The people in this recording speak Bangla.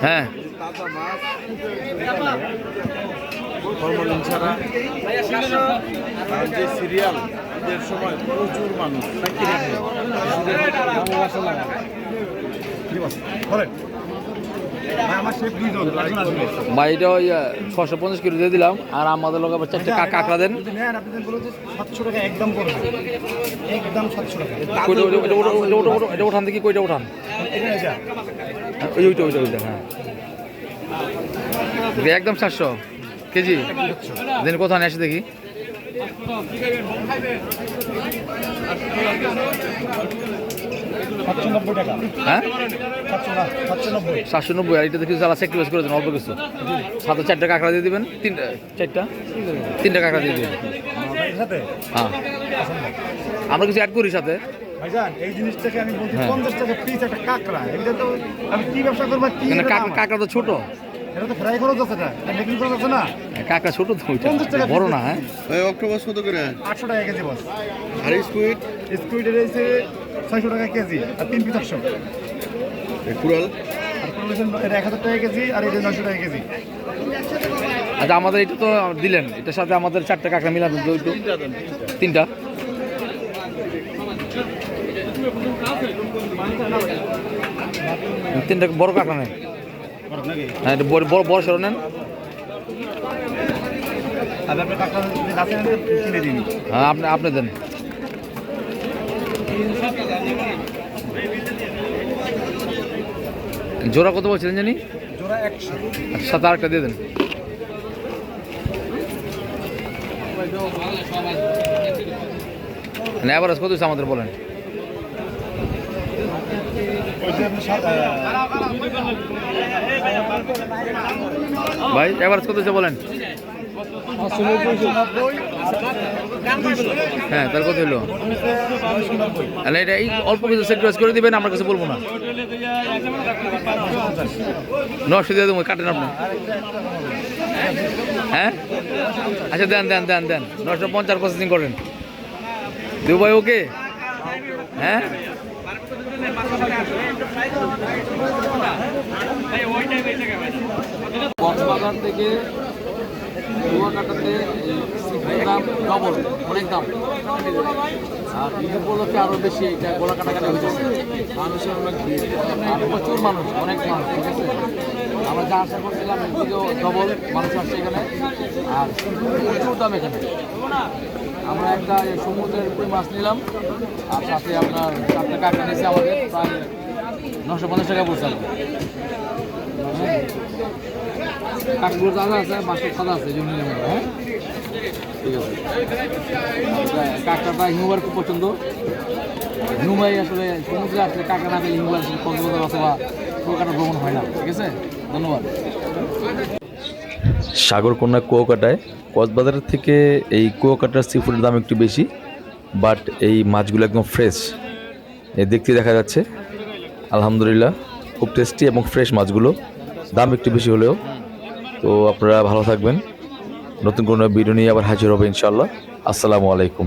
হ্যাঁ ভাই ওই ছশো পঞ্চাশ কিলো দিয়ে দিলাম আর আমাদের লোক আবার চারটে কাঁকড়া দেন সাতশো টাকা একদম সাতশো টাকা উঠান দেখি কইটা উঠান হ্যাঁ, ওই ওইটা ওইটা ওইটা হ্যাঁ। একদম চারশো কেজি। দিন কোথায় এসে দেখি। সাতশো নব্বই হ্যাঁ? সাতশো নব্বই আর এটা দেখি যারা স্যাক্রিফাইস করে দেন অল্প কিছু। সাথে চারটা কাঁকড়া দিয়ে দিবেন তিনটা চারটা? তিনটা কাঁকড়া দিয়ে দিবেন। হ্যাঁ। আমরা কিছু অ্যাড করি সাথে। ভাইজান এই জিনিসটাকে আমি বলছি হ্যাঁ। পঞ্চাশ টাকা পিস একটা কাঁকড়া। এটা তো আমি কি ব্যবসা করব কি মানে এটা কাঁকড়া তো ছোট। এটা তো ফ্রাই খরচ আছে না এটা মেকিং খরচ আছে না? কাঁকড়া ছোট তো ওইটা 50 টাকা বড় না হ্যাঁ। ওই অক্টোপাস কত করে? আটশো টাকা কেজি বস আর স্কুইড স্কুইডের রয়েছে ছয়শো টাকা কেজি আর তিন পিস টাকা কেজি আর এটা টাকা কেজি। আচ্ছা আমাদের এটা তো দিলেন এটার সাথে আমাদের চারটা কাঁকড়া মিলাবেন তিনটা? তিনটা বড় কাঁকড়া নেন। হ্যাঁ বড় বড় সরো নেন। না হ্যাঁ আপনি আপনি দেন। জোড়া কত বলছিলেন জানি? সাথে আরেকটা দিয়ে দেন। মানে অ্যাভারেজ কত আমাদের বলেন? ভাই অ্যাভারেজ কত হচ্ছে বলেন? হ্যাঁ তার কত হলো? মানে এটা এই অল্প কিছু স্যাক্রিফাইস করে দিবেন, আমার কাছে বলব না। নশো দিয়ে দেবো, কাটেন আপনি। হ্যাঁ? আচ্ছা দেন দেন দেন দেন। নশো পঞ্চাশ প্রসেসিং করেন। দেবো ভাই ওকে হ্যাঁ? কক্সবাজার থেকে ডবল অনেক দাম। আর ঈদ উপলক্ষে আরও বেশি এটা গোলা কাটাকাটি হয়েছে মানুষের অনেক আর প্রচুর মানুষ, অনেক মানুষ, ঠিক আছে? আমরা যা আশা করছিলাম এর থেকেও ডবল মানুষ আসছে এখানে। আর প্রচুর দাম এখানে। আমরা একটা সমুদ্রের উপরে মাছ নিলাম, আর সাথে আপনার চারটে কাকা নিয়েছে আমাদের, প্রায় নশো পঞ্চাশ টাকা পড়ছে দাদা আছে আছে আমরা, হ্যাঁ? ঠিক আছে। খুব পছন্দ। হিমুবাই আসলে সমুদ্রে আসলে না কক্সবাজার অথবা কলকাতা ভ্রমণ হয় না ঠিক আছে? ধন্যবাদ। সাগরকন্যা কুয়াকাটায় কক্সবাজারের থেকে এই কুয়াকাটার সি ফুডের দাম একটু বেশি বাট এই মাছগুলো একদম ফ্রেশ দেখতে দেখা যাচ্ছে। আলহামদুলিল্লাহ, খুব টেস্টি এবং ফ্রেশ মাছগুলো। দাম একটু বেশি হলেও। তো আপনারা ভালো থাকবেন। নতুন কোনো ভিডিও নিয়ে আবার হাজির হবে ইনশাল্লাহ আসসালামু আলাইকুম।